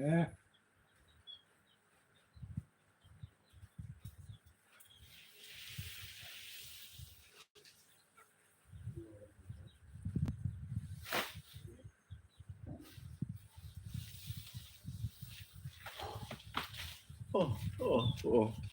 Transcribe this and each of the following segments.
อโอ้โ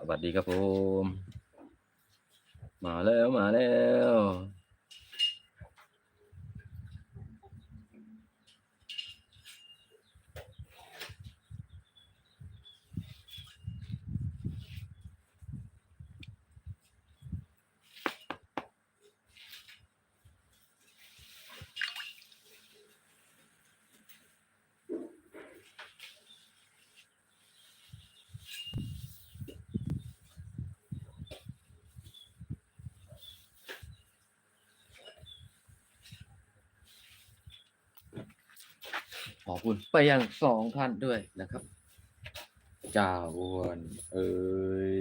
สวัสดีครับผม มาแล้วมาแล้ว ขอบคุณไปยังสองท่านด้วยนะครับจ่าอ้วนเอ้ย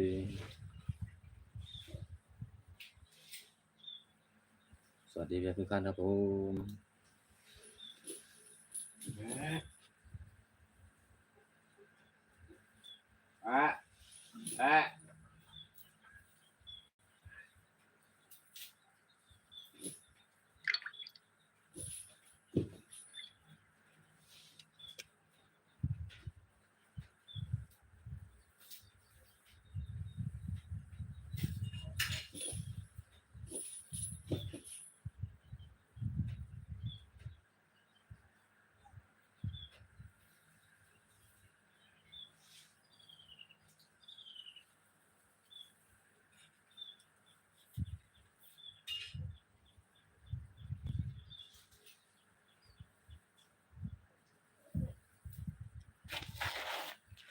สวัสดีเพื่อนทุกท่านครับผม อะอะ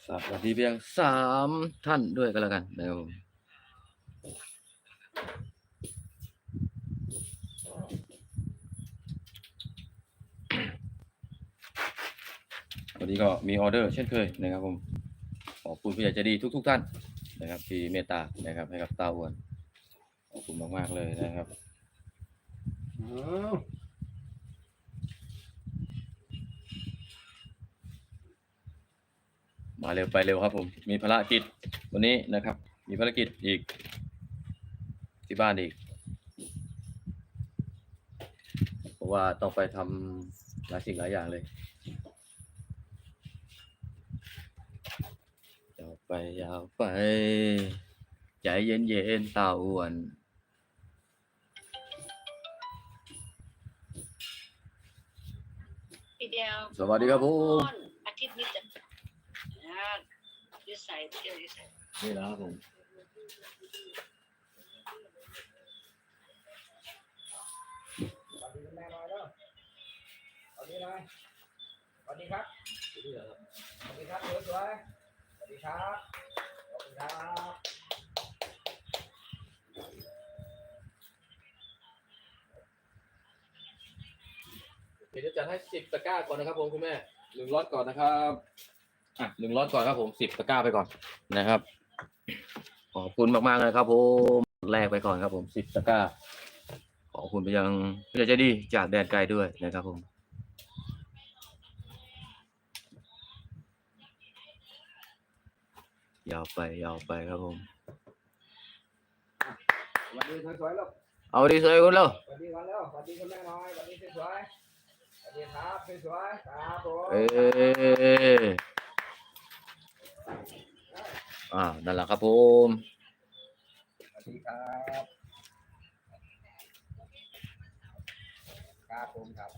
สวัสดีเพียงสามท่านด้วยกันแล้วกันนะครับผมวันนี้ก็มีออเดอร์เช่นเคยนะครับผมขอบคุณผู้ใหญ่ใจดีทุก ๆ ท่านนะครับ ที่เมตตานะครับ ให้กับตาอ้วนขอบคุณมาก ๆ เลยนะครับเอาม เร็วไปเร็วครับ ผม มีภารกิจวันนี้นะครับ มีภารกิจอีก ที่บ้านอีก เพราะว่าต้องไปทำหลายสิ่งหลายอย่างเลยยาวไปยาวไป ใจเย็นเย็นๆเต่าอ้วนพี่เดียวสวัสดีครับผม อาทิตย์นี้จะนะ ยุสัยเดียวยุสัยนี่นะครับผมสวัสดีคุณแม่หน่อยเด้อสวัสดีหน่อยสวัสดีครับสวัสดีครับสวยๆสวัสดีครับขอบคุณครับเดี๋ยวจะจัดให้สิบตะกร้าก่อนนะครับผมคุณแม่หนึ่งล็อตก่อนนะครับ อะหนึ่งล็อตก่อนครับผมสิบตะกร้าไปก่อนนะครับ ขอบคุณมากๆเลยครับผมแรกไปก่อนครับผมสิบตะกร้า ขอบคุณไปยังผู้ใหญ่ใจดีจากแดนไกลด้วยนะครับผมยาวไปยาวไปครับผมสวัสดีสวยๆลูกเอาดีสวยคุณเร็วสวัสดีวันแล้วสวัสดีคุณแม่หน่อยสวัสดีสวยๆสวัสดีครับสวยๆครับผมเอ้ย อ่านั่นแหละครับผมสวัสดีครับครับผมครับ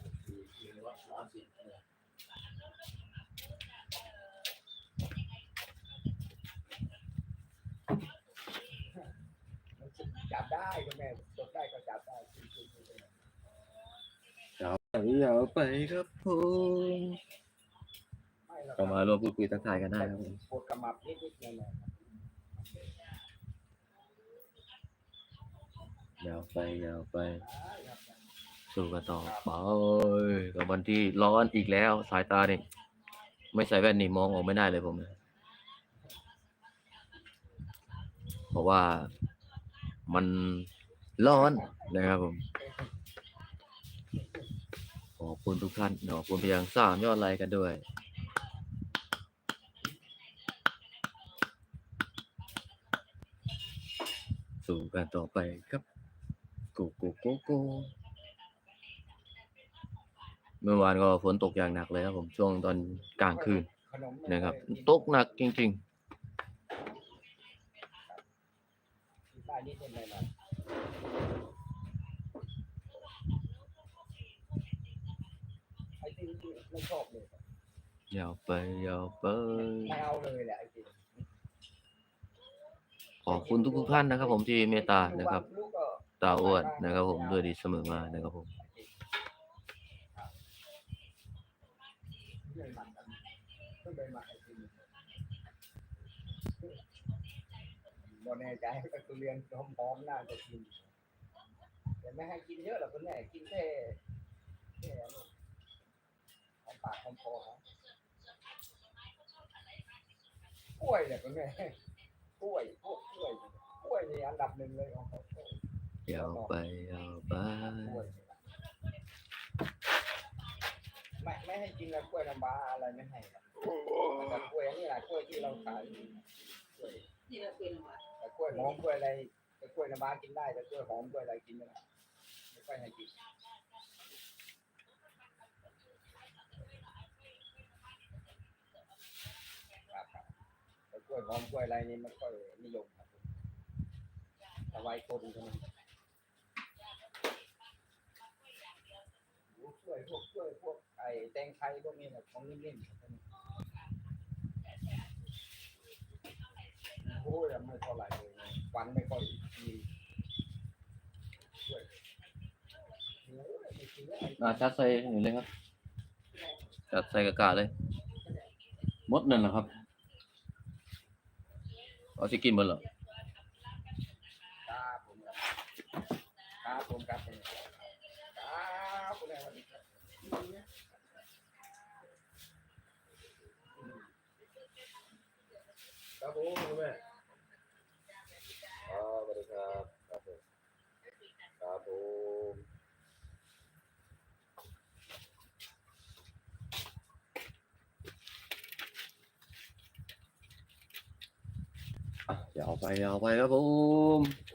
จับได้คุณแม่จดได้ก็จับได้จริงๆยาวไปครับผม ก็มาร่วมพูดคุยทักทายกันได้ครับผมปวดกระมับนิดๆหน่อยยาวไปยาวไป สู้กันต่อไปกับวันที่ร้อนอีกแล้ว สายตานี่ไม่ใส่แว่นนี่มองออกไม่ได้เลยผมเพราะว่ามันร้อนนะครับผมขอบคุณทุกท่านขอบคุณพียงสามยอดไลค์กันด้วย สู่กันต่อไปครับโกโกโกโกเมื่อวานก็ฝนตกอย่างหนักเลยครับผมช่วงตอนกลางคืนขนมนะครับ ตกหนักจริงได้นิดๆหน่อยๆไอ้ที่ไม่ชอบเลยๆยาวไปยาวไปไม่เอาเลยแหละไอ้ที่ ขอบคุณทุกๆท่านนะครับ ผมที่เมตตานะครับตาอ้วนนะครับ ผมด้วยดีเสมอมานะครับผมวันกันเพิ่งไปมาไอ้ที่บอแน่ใจก็คือเรียนพร้อมๆน่าจะกินแต่ไม่ให้กินเยอะหรอกคุณแม่กินแค่แค่หอมปากหอมคอครับกล้วยเนี่ยคุณแม่ กล้วยพวกกล้วยกล้วยนี่อันดับหนึ่งเลยของเขาวยาวไปยาวไปไม่ไม่ให้กินแล้วกล้วยน้ำว้าอะไรไม่ให้หรอกแต่กล้วยอันนี่แหละกล้วยที่เราขายกล้วยนี่เราเป็นว่าแต่กล้วยหอมกล้วยอะไรแต่กล้วยน้ำว้ากินได้แต่กล้วยหอมกล้วยอะไรกินไม่ได้ไม่ค่อยให้กินครับครับแต่ก ล้วยหอมกล้วยอะไรนี่ไม่ค่อยนิยมครับเอาไว้คนเท่านั้นกล้วยพวกกล้วยพวกไอ้แตงไทยพวกนี้แหละของนิ่มๆครับโอ้ยไม่เท่าไหร่เลยนะวันไม่ค่อยมีกล้วยอ่าชัดใส่หนึ่งเลยครับชัดใส่กระกาเลยมดนั่นเหรอครับ เอาสิกินหมดเหรอครับผมครับครับผมครับผมครับคุณแม่สวัสดีครับครับผมคุณแม่ อ๋อสวัสดีครับครับผมครับผมอะ ยาวไปยาวไปครับผม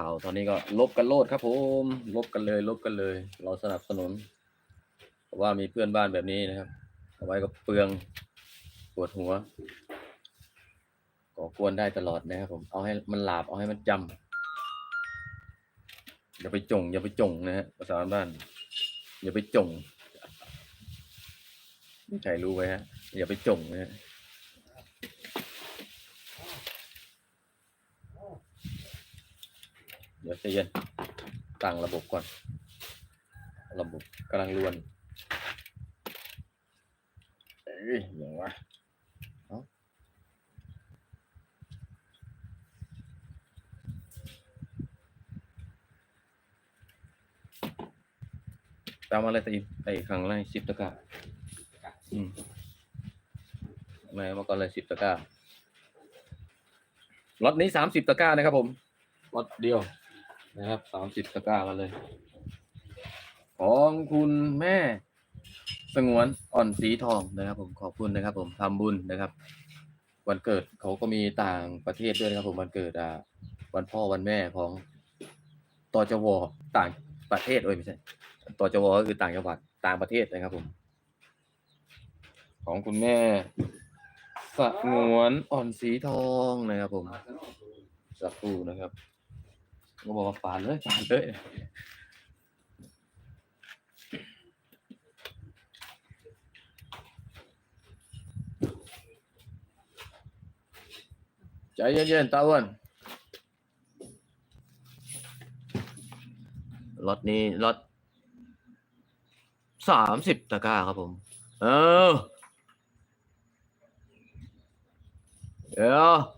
ข่าวตอนนี้ก็ลบกันโลดครับผมลบกันเลย ลบกันเลย เราสนับสนุน เพราะว่ามีเพื่อนบ้านแบบนี้นะครับเอาไว้ก็เปลืองปวดหัวก่อกวนได้ตลอดนะครับผมเอาให้มันหลาบเอาให้มันจำอย่าไปจง อย่าไปจงนะฮะภาษาบ้านอย่าไปจงใครรู้ไว้ฮะอย่าไปจงนะฮะ เยวใจเย็นตั้งระบบก่อน ระบบกำลังรวนเอ้ยอย่างวะเอาตามอะไรตีไอ้ข้างล่างสิบตะกร้าอืมไม่มาก่อนเลยสิบตะกร้าล็อตนี้สามสิบตะกร้านะครับผมล็อตเดียว นะครับสามสิบตะกร้ากันเลย ของคุณแม่ สงวนอ่อนสีทองนะครับ ผมขอบคุณนะครับ ผมทำบุญนะครับ วันเกิดเขาก็มีต่างประเทศด้วยนะครับ ผมวันเกิดอ่าวันพ่อวันแม่ของตจวต่างประเทศเอ้ยไม่ใช่ตจวก็คือต่างจังหวัดต่างประเทศนะครับ ผม ของคุณแม่สงวนอ่อนสีทองนะครับ ผมสักครู่นะครับ ก็บอกว่าฝานเลยฝานเลยใจเย็นๆตาอ้วนรถนี้รถสามสิบตะกร้าครับผม เออ เดี๋ยว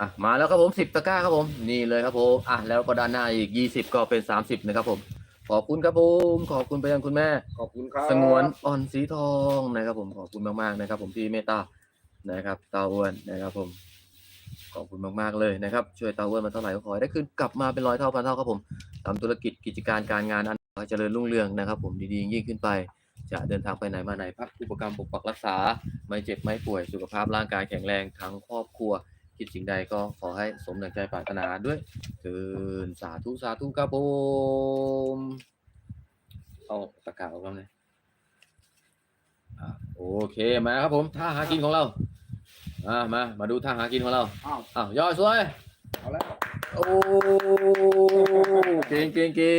อะมาแล้วครับผมสิบตะกร้าครับผม นี่เลยครับผมอะแล้วก็ด้านหน้าอีกยี่สิบก็เป็นสามสิบนะครับผม ขอบคุณครับผมขอบคุณไปยังคุณแม่ ขอบคุณครับสงวนอ่อนสีทองนะครับผมขอบคุณมากๆนะครับ ผมที่เมตตานะครับเตาอ้วนนะครับผม ขอบคุณมากๆเลยนะครับ ช่วยเตาอ้วนมาเท่าไหร่ก็ขอให้ได้คืนกลับมาเป็นร้อยเท่าพันเท่าครับผมทำธุรกิจกิจการการงานอันขอให้เจริญรุ่งเรืองนะครับ ผมดีๆยิ่งขึ้นไปจะเดินทางไปไหนมาไหนพักอุปกรรมปกปักรักษา ไม่เจ็บไม่ป่วยสุขภาพร่างกายแข็งแรงทั้งครอบครัว คิดสิ่งใดก็ขอให้สมดังใจปรารถนาด้วยเถินสาธุสาธุครับผมเอาตะกร้าออกแล้วเนี่ยอะโอเคมาครับผมท่าหากินของเราอ่ามามาดูท่าหากินของเราอ้าวอ้าวย่อสวยเอาแล้วโอ้เก่งเก่งเก่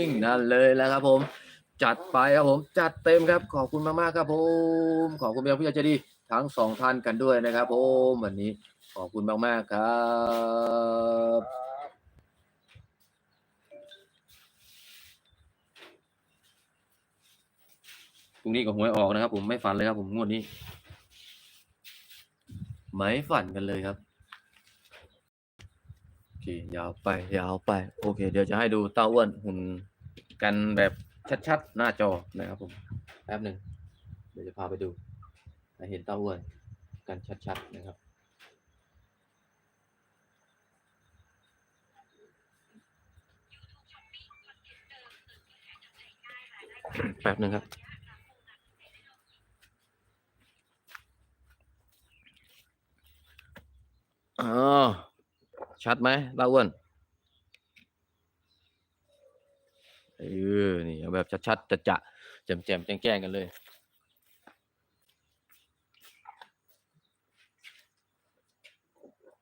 งนั่นเลยแล้วครับผม จัดไปครับผม จัดเต็มครับ ขอบคุณมากๆครับผม ขอบคุณเบียร์ผู้ใหญ่ใจดีทั้งสองท่านกันด้วยนะครับผมวันนี้ ขอบคุณมากๆครับพรุ่งนี้ก็หวยออกนะครับ ผมไม่ฝันเลยครับ ผมงวดนี้ไม่ฝันกันเลยครับโอเคยาวไป ยาวไป โอเค เดี๋ยวจะให้ดูเต้าอ้วนหุ่นกันแบบชัดๆ หน้าจอนะครับผมแป๊บหนึ่งเดี๋ยวจะพาไปดูหเห็นเต้าอ้วนกันชัดๆนะครับ แป๊บหนึ่งครับ อ๋อ ชัดไหมเต้าอ้วนเออ นี่เอาแบบชัดๆจะจะแจ่มแจ่มๆแจ้งแจ้งๆกันเลย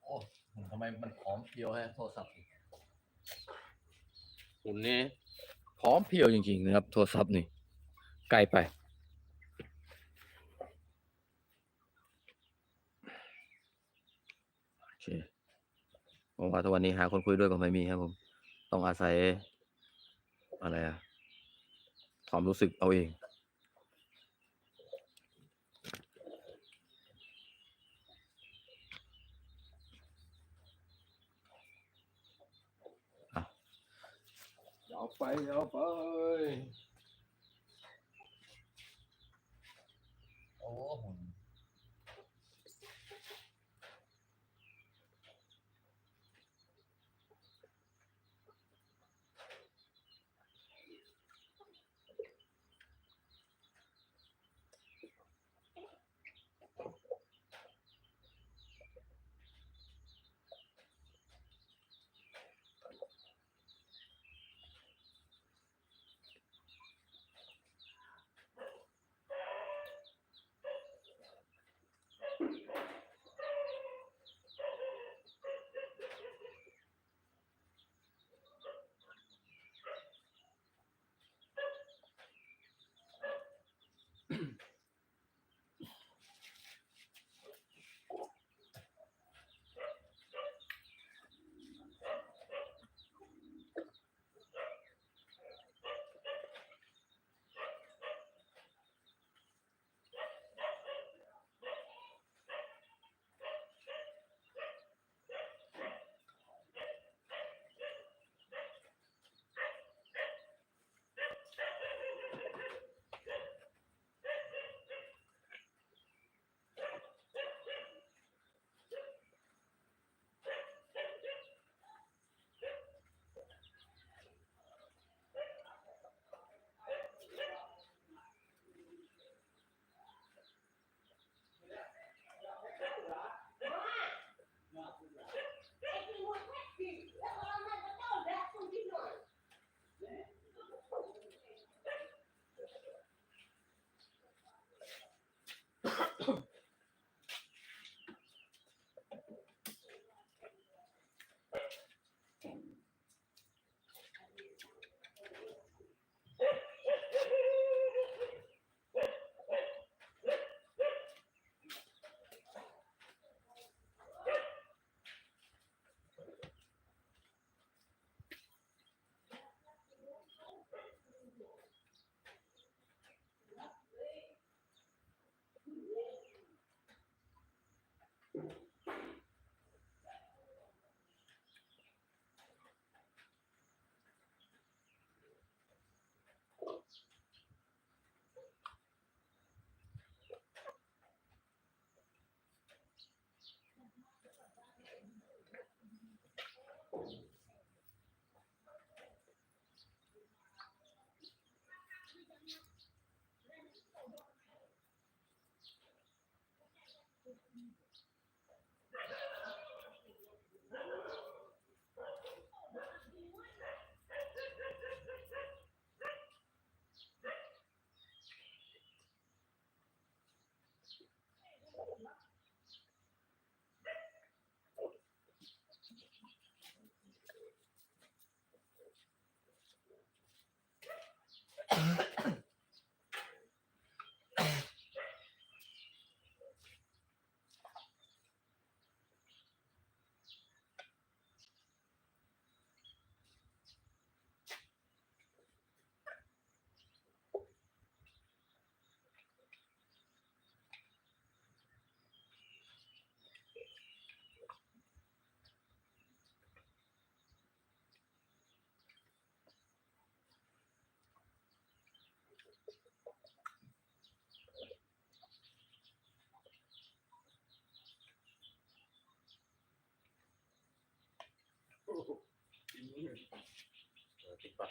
โอ้ทำไมมันผอมเพรียวฮะโทรศัพท์หุ่นนี้ ผอมเพียวจริง ๆ นะครับ โทรศัพท์นี่ใกล้ไป โอเคผมว่าถ้าวันนี้หาคนคุยด้วยก็ไม่มีครับผม ต้องอาศัย อะไรอะความรู้สึกเอาเอง อะยาว ไปเอาไป โอ้หุ่น เออติดปัด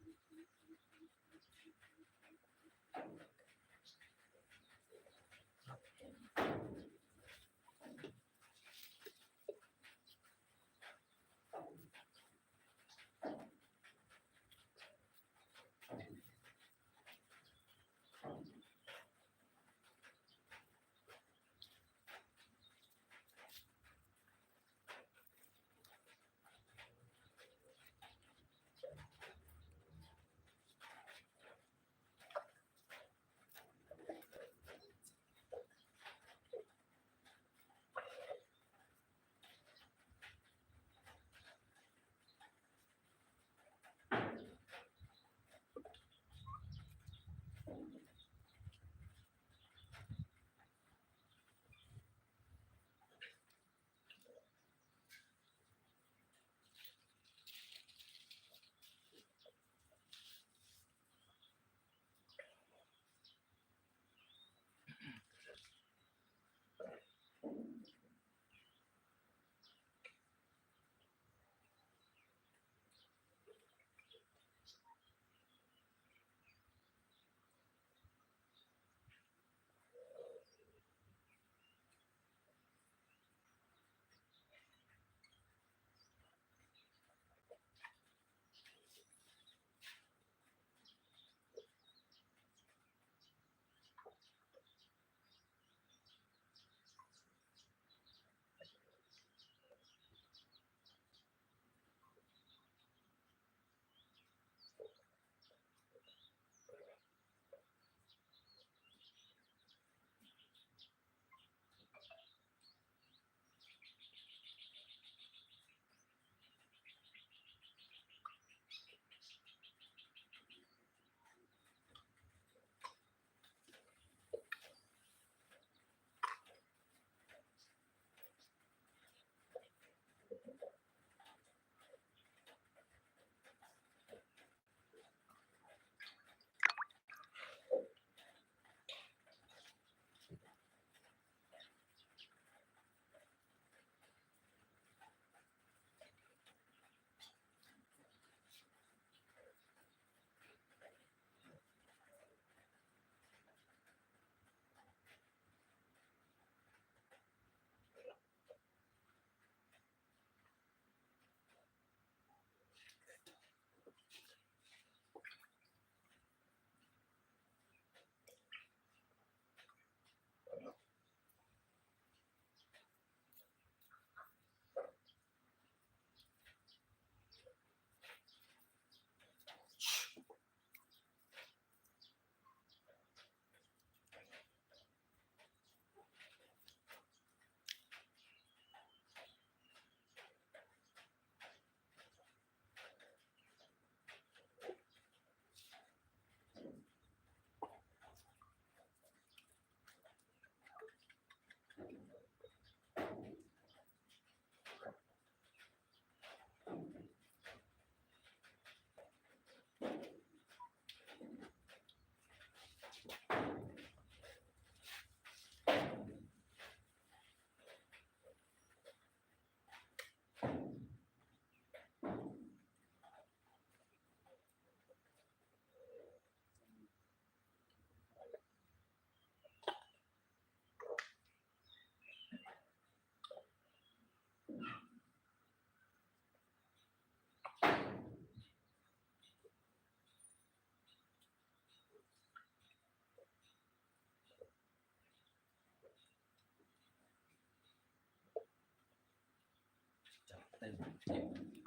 เต็ม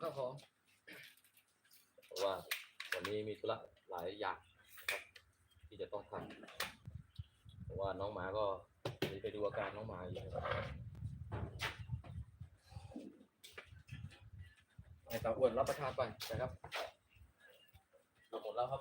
ก็พอเพราะว่าวันนี้มีธุระหลายอย่างนะครับ ที่จะต้องทำเพราะว่าน้องหมาก็ไปดูอาการน้องหมาอยู่ครับให้ตาอ้วนรับประทานไปนะครับหมดแล้วครับ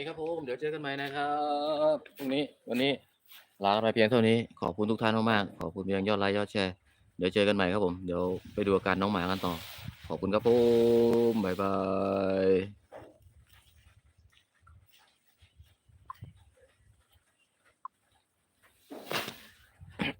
คครับผมเดี๋ยวเจอกันใหม่นะครับพรุ่งนี้วันนี้ลาไปเพียงเท่านี้ขอบคุณทุกท่านมากๆขอบคุณเพียงยอดไลค์ยอดแชร์เดี๋ยวเจอกันใหม่ครับผมเดี๋ยวไปดูอาการน้องหมากันต่อ ขอบคุณครับผมบ๊ายบาย